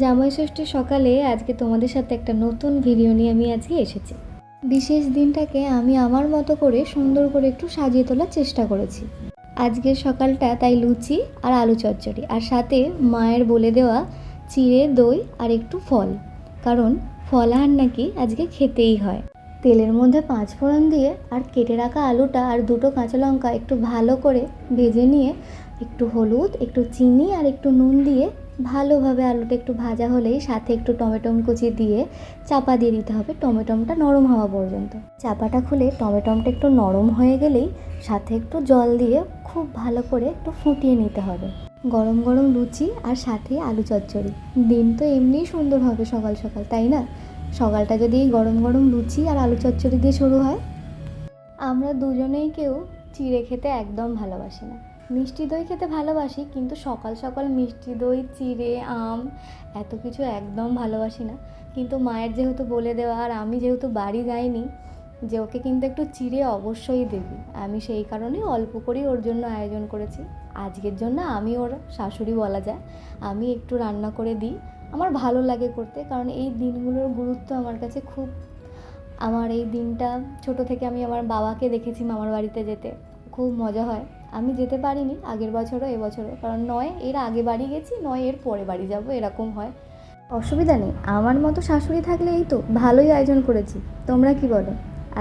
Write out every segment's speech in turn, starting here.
জামাই ষষ্ঠীর সকালে আজকে তোমাদের সাথে একটা নতুন ভিডিও নিয়ে আমি আজকে এসেছি। বিশেষ দিনটাকে আমি আমার মতো করে সুন্দর করে একটু সাজিয়ে তোলার চেষ্টা করেছি। আজকের সকালটা তাই লুচি আর আলু চচ্চড়ি আর সাথে মায়ের বলে দেওয়া চিড়ে দই আর একটু ফল। কারণ ফলাহার নাকি আজকে খেতেই হয়। তেলের মধ্যে পাঁচ ফোড়ন দিয়ে আর কেটে রাখা আলুটা আর দুটো কাঁচা লঙ্কা একটু ভালো করে ভেজে নিয়ে একটু হলুদ, একটু চিনি আর একটু নুন দিয়ে ভালোভাবে আলুটা একটু ভাজা হলেই সাথে একটু টমেটো কুচি দিয়ে চাপা দিয়ে দিতে হবে। টমেটোমটা নরম হওয়া পর্যন্ত। চাপাটা খুলে টমেটোমটা একটু নরম হয়ে গেলেই সাথে একটু জল দিয়ে খুব ভালো করে একটু ফুটিয়ে নিতে হবে। গরম গরম লুচি আর সাথে আলু চচ্চড়ি। দিন তো এমনিই সুন্দর হবে সকাল সকাল, তাই না? সকালটা যদি গরম গরম লুচি আর আলু চচ্চড়ি দিয়ে শুরু হয়। আমরা দুজনেই কেউ চিড়ে খেতে একদম ভালোবাসি না। মিষ্টি দই খেতে ভালোবাসি, কিন্তু সকাল সকাল মিষ্টি দই, চিড়ে, আম এত কিছু একদম ভালোবাসি না। কিন্তু মায়ের যেহেতু বলে দেওয়া আর আমি যেহেতু বাড়ি যাইনি, যে ওকে কিন্তু একটু চিড়ে অবশ্যই দেবি। আমি সেই কারণে অল্প করেই ওর জন্য আয়োজন করেছি। আজকের জন্য আমি ওর শাশুড়ি বলা যায়, আমি একটু রান্না করে দিই। আমার ভালো লাগে করতে, কারণ এই দিনগুলোর গুরুত্ব আমার কাছে খুব। আমার এই দিনটা, ছোট থেকে আমি আমার বাবাকে দেখেছি মামার বাড়িতে যেতে। খুব মজা হয়। আমি যেতে পারিনি আগের বছরও এবছরও কারণ নয়, এর আগে বাড়ি গেছি, নয়, এর পরে বাড়ি যাব, এরকম হয়। অসুবিধা নেই, আমার মতো শাশুড়ি থাকলে এই তো, ভালোই আয়োজন করেছি। তোমরা কি বলো?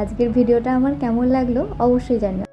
আজকের ভিডিওটা আমার কেমন লাগল? অবশ্যই জানিও।